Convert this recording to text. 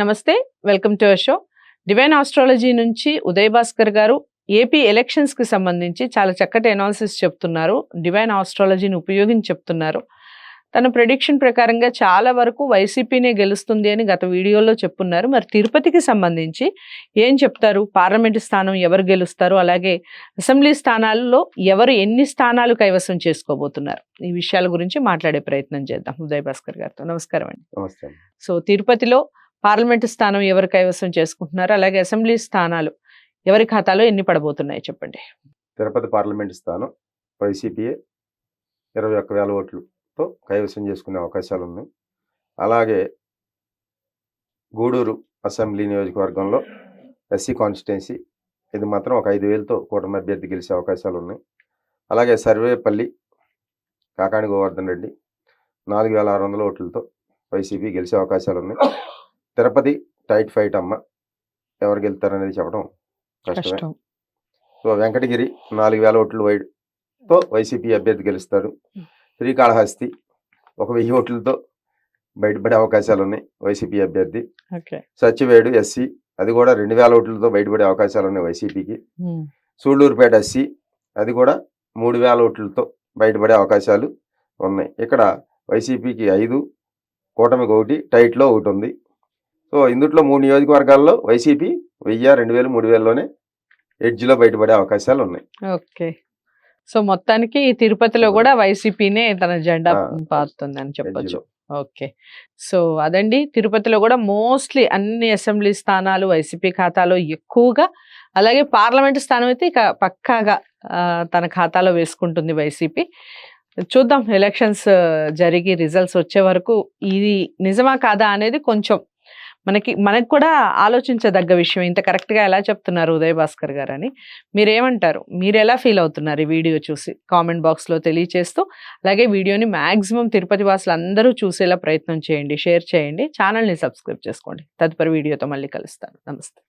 నమస్తే welcome to show. Divine astrology నుంచి ఉదయ్ భాస్కర్ గారు ఏపీ ఎలక్షన్స్కి సంబంధించి చాలా చక్కటి అనాలిసిస్ చెప్తున్నారు. డివైన్ ఆస్ట్రాలజీని ఉపయోగించి చెప్తున్నారు. తన ప్రెడిక్షన్ ప్రకారంగా చాలా వరకు వైసీపీనే గెలుస్తుంది అని గత వీడియోలో చెప్పున్నారు. మరి తిరుపతికి సంబంధించి ఏం చెప్తారు? పార్లమెంటు స్థానం ఎవరు గెలుస్తారు? అలాగే అసెంబ్లీ స్థానాల్లో ఎవరు ఎన్ని స్థానాలు కైవసం చేసుకోబోతున్నారు? ఈ విషయాల గురించి మాట్లాడే ప్రయత్నం చేద్దాం ఉదయ్ భాస్కర్ గారితో. నమస్కారం అండి. సో తిరుపతిలో పార్లమెంటు స్థానం ఎవరు కైవసం చేసుకుంటున్నారు? అలాగే అసెంబ్లీ స్థానాలు ఎవరి ఖాతాలో ఎన్ని పడబోతున్నాయి చెప్పండి? తిరుపతి పార్లమెంట్ స్థానం వైసీపీఏ ఇరవై ఒక్క వేల ఓట్లతో కైవసం చేసుకునే అవకాశాలు ఉన్నాయి అలాగే గూడూరు అసెంబ్లీ నియోజకవర్గంలో ఎస్సీ కాన్స్టిట్యున్సీ ఇది మాత్రం ఒక ఐదు వేలతో కూటమి అభ్యర్థి గెలిచే అవకాశాలు ఉన్నాయి అలాగే సర్వేపల్లి కాకాణి గోవర్ధన్ రెడ్డి నాలుగు వేల ఆరు వందల ఓట్లతో వైసీపీ గెలిచే అవకాశాలు ఉన్నాయి తిరుపతి టైట్ ఫైట్ అమ్మ. ఎవరు గెలుతారనేది చెప్పడం కష్టమే. కష్టం. సో వెంకటగిరి నాలుగు వేల ఓట్లు వైడ్తో వైసీపీ అభ్యర్థి గెలుస్తాడు. శ్రీకాళహస్తి ఒక వెయ్యి ఓట్లతో బయటపడే అవకాశాలు ఉన్నాయి వైసీపీ అభ్యర్థి. సత్యవేడు ఎస్సీ అది కూడా రెండు వేల ఓట్లతో బయటపడే అవకాశాలు ఉన్నాయి వైసీపీకి. సూళ్ళూరుపేట ఎస్సీ అది కూడా మూడు వేల ఓట్లతో బయటపడే అవకాశాలు ఉన్నాయి. ఇక్కడ వైసీపీకి ఐదు కూటమికి ఒకటి టైట్లో ఒకటి ఉంది. సో ఇందుట్లో మూడు నియోజకవర్గాల్లో వైసీపీ వెయ్యి రెండు వేలు మూడు వేలలోనే ఎడ్జ్లో బయటపడే అవకాశాలు ఉన్నాయి. ఓకే. సో మొత్తానికి తిరుపతిలో కూడా వైసీపీనే తన జెండా పారుతుంది అని చెప్పొచ్చు. ఓకే. సో అదండి. తిరుపతిలో కూడా మోస్ట్లీ అన్ని అసెంబ్లీ స్థానాలు వైసీపీ ఖాతాలో ఎక్కువగా అలాగే పార్లమెంట్ స్థానం అయితే ఇక పక్కాగా తన ఖాతాలో వేసుకుంటుంది వైసీపీ. చూద్దాం ఎలక్షన్స్ జరిగి రిజల్ట్స్ వచ్చే వరకు ఇది నిజమా కాదా అనేది కొంచెం మనకి మనకు కూడా ఆలోచించదగ్గ విషయం. ఇంత కరెక్ట్గా ఎలా చెప్తున్నారు ఉదయ్ భాస్కర్ గారు అని మీరేమంటారు? మీరు ఎలా ఫీల్ అవుతున్నారు ఈ వీడియో చూసి? కామెంట్ బాక్స్లో తెలియచేస్తూ అలాగే వీడియోని మ్యాక్సిమం తిరుపతి వాసులు అందరూ చూసేలా ప్రయత్నం చేయండి షేర్ చేయండి. ఛానల్ని సబ్స్క్రైబ్ చేసుకోండి. తదుపరి వీడియోతో మళ్ళీ కలుస్తాను. నమస్తే.